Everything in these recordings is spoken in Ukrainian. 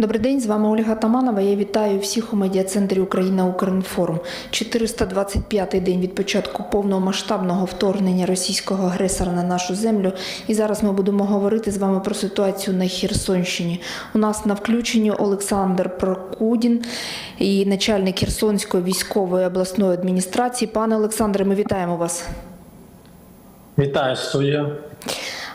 Добрий день, з вами Ольга Таманова. Я вітаю всіх у медіа-центрі Україна Укрінформ. 425-й день від початку повномасштабного вторгнення російського агресора на нашу землю. І зараз ми будемо говорити з вами про ситуацію на Херсонщині. У нас на включенні Олександр Прокудін і начальник Херсонської військової обласної адміністрації. Пане Олександре, ми вітаємо вас. Вітаю студія.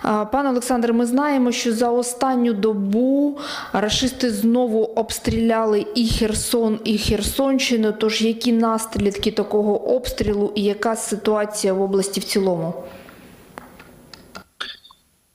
Пане Олександре, ми знаємо, що за останню добу рашисти знову обстріляли і Херсон, і Херсонщину. Тож які наслідки такого обстрілу і яка ситуація в області в цілому?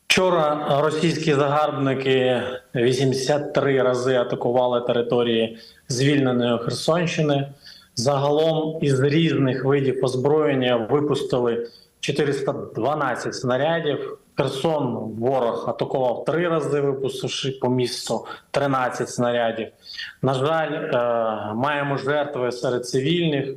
Вчора російські загарбники 83 рази атакували території звільненої Херсонщини. Загалом із різних видів озброєння випустили 412 снарядів. Херсон ворог атакував три рази, випустивши по місту 13 снарядів. На жаль, е, маємо жертви серед цивільних.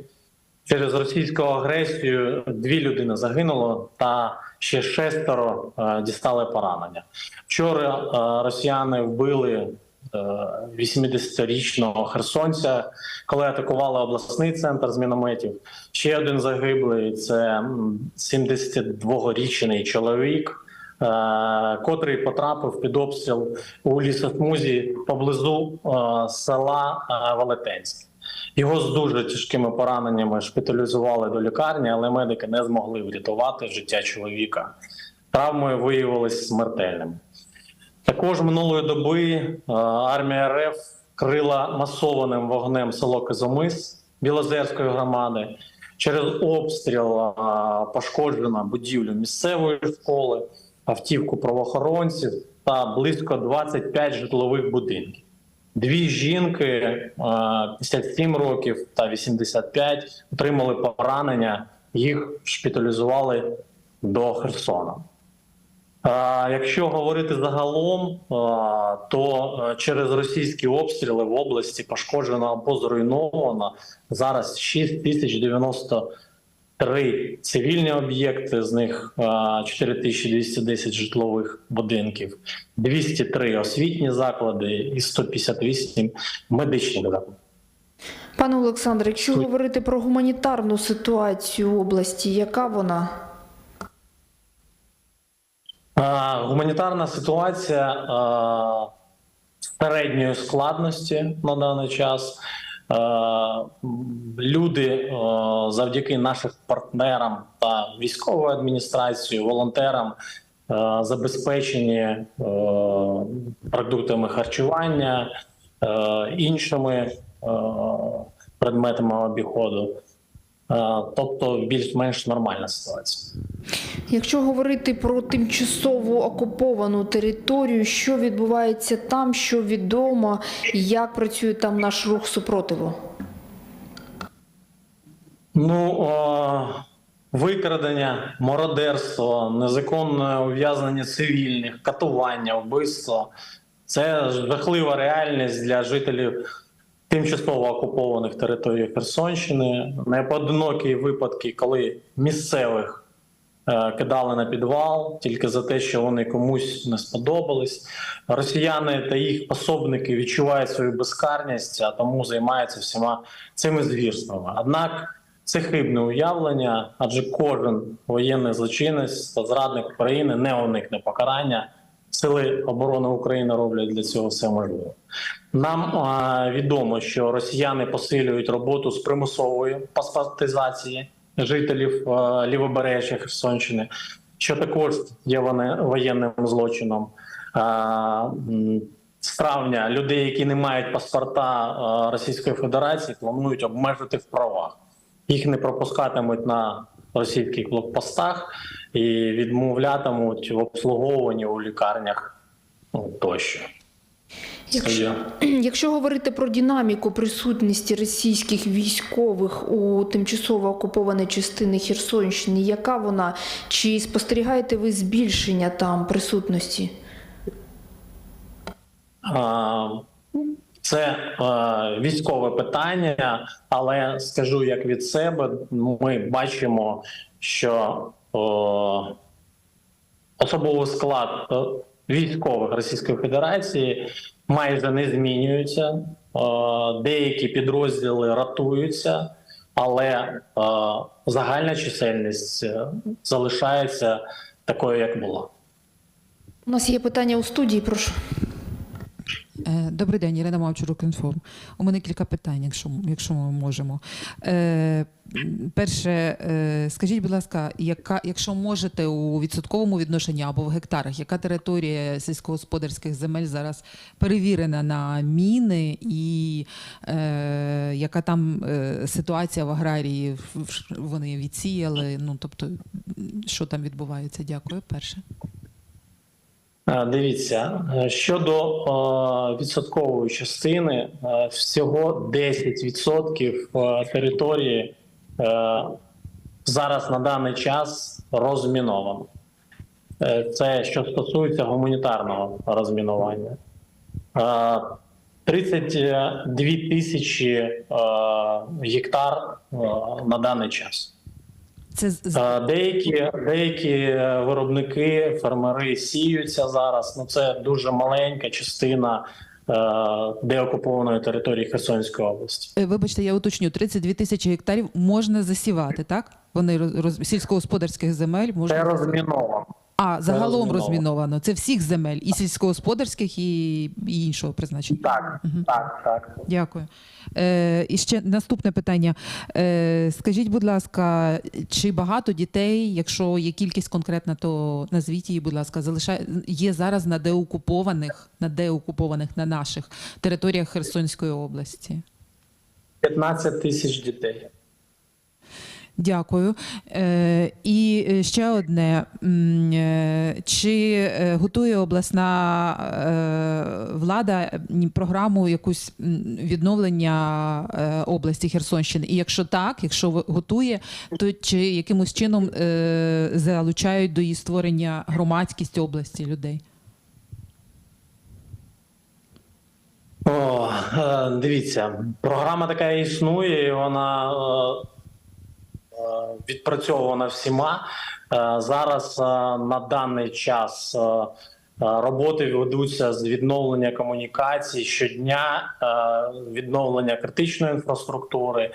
Через російську агресію дві людини загинуло, та ще шестеро е, дістали поранення. Вчора е, росіяни вбили е, 80-річного херсонця, коли атакували обласний центр з мінометів. Ще один загиблий це м, 72-річний чоловік. Е, Котрий потрапив під обстріл у лісосмузі поблизу е, села е, Велетенське. Його з дуже тяжкими пораненнями шпиталізували до лікарні, але медики не змогли врятувати життя чоловіка. Травми виявилися смертельними. Також минулої доби армія РФ крила масованим вогнем село Кизомис Білозерської громади. Через обстріл пошкоджена будівлю місцевої школи, автівку правоохоронців та близько 25 житлових будинків. Дві жінки е, 57 років та 85 отримали поранення. Їх шпиталізували до Херсона. Е, Якщо говорити загалом, е, то е, через російські обстріли в області пошкоджено або зруйновано зараз 6093 цивільні об'єкти, з них е, 4210 житлових будинків, 203 освітні заклади і 158 медичних закладів. Пане Олександре, якщо говорити про гуманітарну ситуацію в області, яка вона? Гуманітарна ситуація середньої складності на даний час. Е, Люди е, завдяки нашим партнерам та військової адміністрації, волонтерам е, забезпечені продуктами харчування, іншими предметами обіходу. Е, Тобто більш-менш нормальна ситуація. Якщо говорити про тимчасово окуповану територію, що відбувається там, що відомо, як працює там наш рух супротиву? Ну, о, викрадення, мародерство, незаконне ув'язнення цивільних, катування, вбивство це жахлива реальність для жителів тимчасово окупованих територій Херсонщини. Непоодинокі випадки, коли місцевих е, кидали на підвал тільки за те, що вони комусь не сподобались. Росіяни та їх пособники відчувають свою безкарність, а тому займаються всіма цими звірствами. Однак це хибне уявлення, адже кожен воєнний злочинець та зрадник України не уникне покарання. Сили оборони України роблять для цього все можливе. Нам а, відомо, що росіяни посилюють роботу з примусової паспортизації жителів а, лівобережжя Херсонщини, що також є вони воєнним злочином. А, з травня людей, які не мають паспорта Російської Федерації, планують обмежити в правах. Їх не пропускатимуть на російських блокпостах і відмовлятимуть в обслуговуванні у лікарнях ну, тощо. Якщо, якщо говорити про динаміку присутності російських військових у тимчасово окупованій частині Херсонщини, яка вона? Чи спостерігаєте ви збільшення там присутності? Це е, військове питання, але скажу як від себе, ми бачимо, що е, особовий склад е, військових Російської Федерації майже не змінюються. Е, Деякі підрозділи ратуються, але е, загальна чисельність залишається такою, як була. У нас є питання у студії, прошу. Е, Добрий день, Ірина Мавчур, Укрінформ. У мене кілька питань, якщо, якщо ми можемо. Е, перше, е, скажіть, будь ласка, яка, якщо можете у відсотковому відношенні або в гектарах, яка територія сільськогосподарських земель зараз перевірена на міни, і е, яка там е, ситуація в аграрії? Вони відсіяли? Ну тобто, що там відбувається? Дякую. Перше. Е, Дивіться, е, щодо е, відсоткової частини, всього 10% е, території зараз на даний час розміновано. Це що стосується гуманітарного розмінування. Е, 32 тисячі гектар на даний час. Це Деякі, деякі е, виробники, фермери сіються зараз. Ну це дуже маленька частина е, деокупованої території Херсонської області. Е, Вибачте, я уточню, 32 тисячі гектарів можна засівати, так? Вони роз- сільськогосподарських земель можна Це розміновано. А, загалом розміновано. Це всіх земель, і сільськогосподарських, і, і іншого призначення. Так, так, так. Дякую. Е, і ще наступне питання. Е, скажіть, будь ласка, чи багато дітей, якщо є кількість конкретна, то назвіть її, будь ласка, залишає є зараз на деокупованих, на деокупованих на наших територіях Херсонської області? 15 тисяч дітей. Дякую. Е, і е, ще одне: е, чи готує обласна влада програму якусь відновлення області Херсонщини? І якщо так, якщо готує, то чи якимось чином залучають до її створення громадськість області людей? О, дивіться, програма така існує, і вона відпрацьована всіма. Е, Зараз е, на даний час е, е, роботи ведуться з відновлення комунікацій щодня, е, відновлення критичної інфраструктури.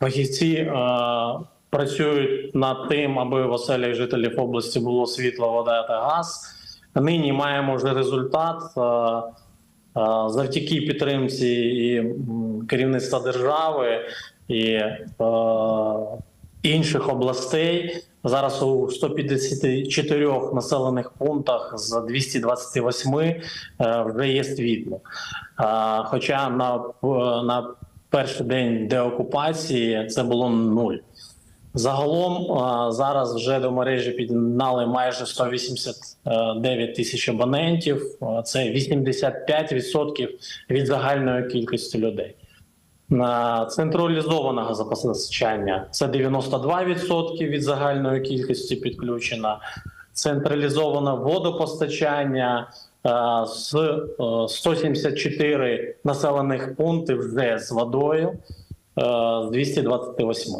Фахівці е, працюють над тим, аби в оселях жителів області було світло, вода та газ. Нині маємо вже результат. е, Е, завдяки підтримці і керівництва держави і е, інших областей. Зараз у 154 населених пунктах з 228 е, вже є світло. Хоча на, на перший день деокупації це було нуль. Загалом зараз вже до мережі під'єднали майже 189 тисяч абонентів. Це 85% від загальної кількості людей. На централізоване газопостачання це 92% від загальної кількості підключено. Централізоване водопостачання з е, 174 населених пунктів вже з водою е, з 228.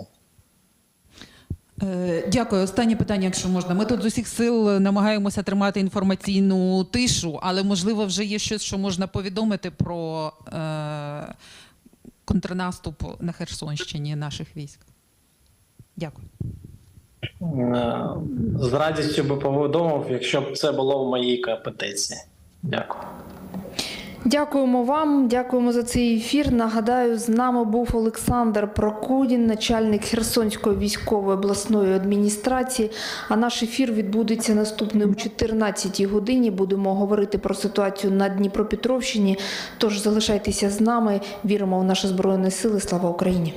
Е, Дякую. Останнє питання, якщо можна. Ми тут з усіх сил намагаємося тримати інформаційну тишу, але можливо вже є щось, що можна повідомити про е, контрнаступ на Херсонщині наших військ. Дякую. Е, З радістю би повідомив, якщо б це було в моїй компетенції. Дякую. Дякуємо вам, дякуємо за цей ефір. Нагадаю, з нами був Олександр Прокудін, начальник Херсонської військової обласної адміністрації. А наш ефір відбудеться наступним 14-й годині. Будемо говорити про ситуацію на Дніпропетровщині. Тож залишайтеся з нами. Віримо в наші збройні сили. Слава Україні!